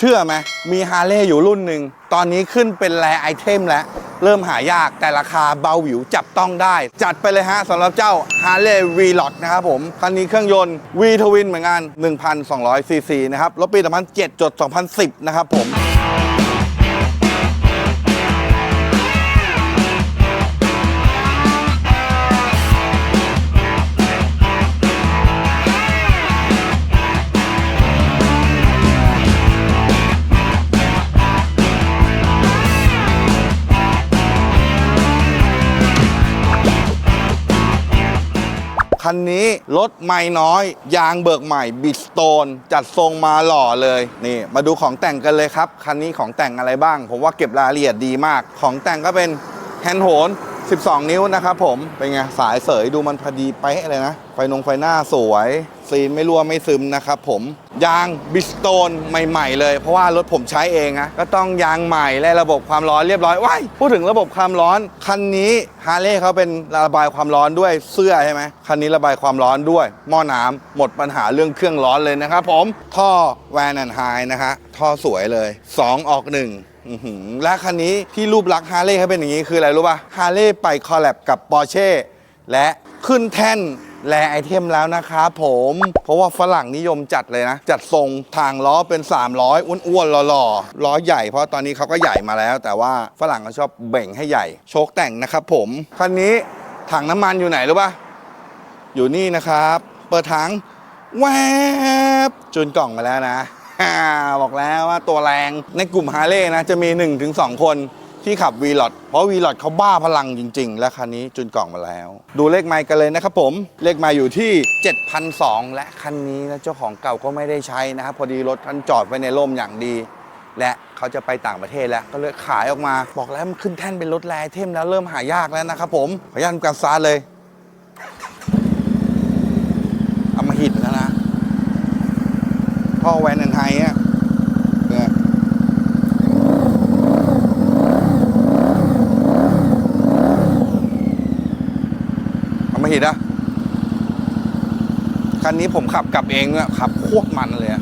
เชื่อไหมมีฮาร์เลย์อยู่รุ่นหนึ่ง ตอนนี้ขึ้นเป็นแรไอเทมแล้ว เริ่มหายากแต่ราคาเบาหวิวจับต้องได้ จัดไปเลยฮะสำหรับเจ้า Harley v l o t นะครับผม คันนี้เครื่องยนต์ V Twin เหมือนกัน 1,200ซีซีนะครับรถปี 2007จด 2010 นะครับผม คันนี้รถไม่น้อย ยางเบิกใหม่บิสโตน จัดทรงมาหล่อเลยนี่ มาดูของแต่งกันเลยครับ คันนี้ของแต่งอะไรบ้าง ผมว่าเก็บรายละเอียดดีมาก ของแต่งก็เป็นแฮนด์โหน12 นิ้วนะครับผมเป็นไงสายเสยดูมันพอดีไปะเลยนะ ไฟนงไฟหน้าสวย ซีนไม่รั่วไม่ซึมนะครับผมยางบิสโตนใหม่ๆเลย เพราะว่ารถผมใช้เองนะก็ต้องยางใหม่และระบบความร้อนเรียบร้อยว้ายพูดถึงระบบความร้อนคันนี้ฮาร์เลย์เขาเป็นระบายความร้อนด้วยเสื้อใช่ไหมคันนี้ระบายความร้อนด้วย หม้อน้ำหมดปัญหาเรื่องเครื่องร้อนเลยนะครับผมท่อแวนแอนไฮนะฮะท่อสวยเลย 2 ออก 1และคันนี้ที่รูปลักษณ์ฮาร์เลย์เขาเป็นอย่างนี้คืออะไรรู้ป่ะฮาร์เลย์ไปคอลแลบกับปอร์เช่และขึ้นแท่น แลไอเทมแล้วนะครับผม เพราะว่าฝรั่งนิยมจัดเลยนะ จัดทรงทางล้อเป็น 300 อ้วนๆหล่อๆล้อใหญ่เพราะตอนนี้เขาก็ใหญ่มาแล้ว แต่ว่าฝรั่งก็ชอบเบ่งให้ใหญ่ โชคแต่งนะครับผมคันนี้ถังน้ำมันอยู่ไหนรู้ปะอยู่นี่นะครับ เปิดถังแวบจุนกล่องมาแล้วนะบอกแล้วว่าตัวแรงในกลุ่มฮาร์เลย์นะจะมี 1-2 คน ที่ขับ v l o t เพราะ v l o t เขาบ้าพลังจริง ๆ และคันนี้จุนกล่องมาแล้ว ดูเลขไมล์กันเลยนะครับผมเลขไมล์อยู่ที่7,200และคันนี้นะเจ้าของเก่าก็ไม่ได้ใช้นะครับพอดีรถท่านจอดไว้ในร่มอย่างดี และเขาจะไปต่างประเทศแล้วก็เลยขายออกมา บอกแล้วมันขึ้นแท่นเป็นรถแรเทมแล้วเริ่มหายากแล้วนะครับผมขออนุญาตทำการซาร์ทเลยเอามาหิดแล้วนะท่อแวนแอนไฮอะเนี่ยเอามา หิดอะคันนี้ผมขับกลับเองเนี่ยขับโคตรมันเลย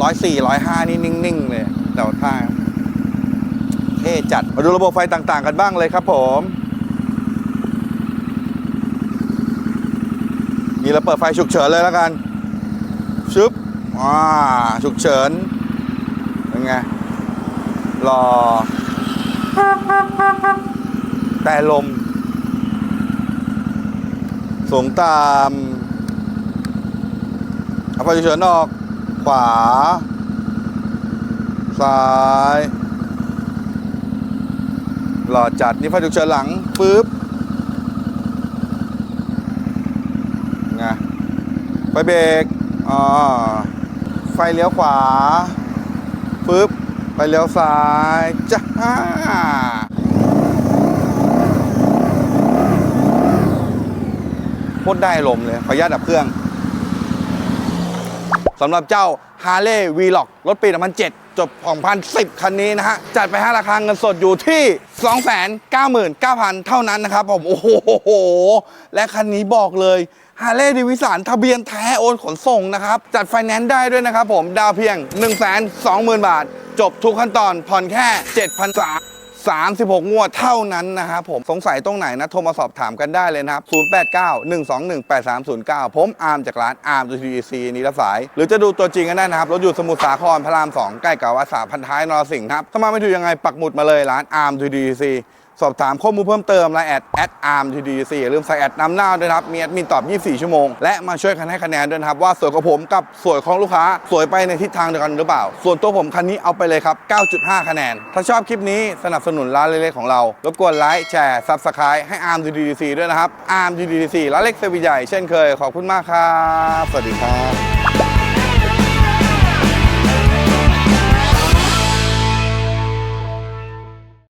ร้อยสี่ร้อยห้านี่นิ่งๆเลยแต่ว่าท่าเท่จัด มาดูระบบไฟต่างๆกันบ้างเลยครับผมนี่เราเปิดไฟฉุกเฉินเลยแล้วกัน ชึบอ่าฉุกเฉินเป็นไง รอ แต่ลม สูงตามเอาไฟฉุกเฉินออก ขวา ซ้ายรอจัด นี่ไฟฉุกเฉินหลังปึ๊บไงไฟเบรกอ๋อไฟเลี้ยวขวาปึ๊บไฟเลี้ยวซ้ายจ้า โคตรได้ลมเลย ขออนุญาตดับเครื่องสำหรับเจ้า Harley v l o g รถปี 2007 จบ 2010 คันนี้นะฮะ จัดไปห้ราคาเงินสดอยู่ที่ 299,000 เท่านั้นนะครับผม โอ้โห และคันนี้บอกเลยฮาร์เลย์ดิวิสันทะเบียนแท้โอนขนส่งนะครับ จัดไฟแนนซ์ได้ด้วยนะครับผม ดาวเพียง 120,000 บาท จบทุกขั้นตอนผ่อนแค่7,300 36 งวดเท่านั้นนะครับผมสงสัยตรงไหนนะ โทรมาสอบถามกันได้เลยนะครับ 089 121 8309 ผมอาร์มจากร้านอาร์ม GTC นี้รับสาย หรือจะดูตัวจริงกันได้นะครับ รถอยู่สมุทรสาครพระราม 2 ใกล้กับวัดสาพันท้ายนรสิงห์ครับ ถ้ามาไม่ถูกยังไงปักหมุดมาเลยร้านอาร์ม GTC สอบถามข้อมูลเพิ่มเติมไลน์แอดแอดอาร์ม GTC อย่าลืมใส่แอดนำหน้าด้วยนะครับ มีแอดมินตอบ 24 ชั่วโมง และมาช่วยกันให้คะแนนด้วยนะครับ ว่าสวยของผมกับสวยของลูกค้า สวยไปในทิศทางเดียวกันหรือเปล่า ส่วนตัวผมคันนี้เอาไปเลยครับ 9.5 คะแนน ถ้าชอบคลิปนี้สนับสนุนร้านเล็กๆของเรา รบกวนไลค์แชร์ซับสไครต์ให้อาร์ม GTC ด้วยนะครับอาร์ม GTC ร้านเล็กเซอร์วิสใหญ่เช่นเคยขอบคุณมากครับสวัสดีครับ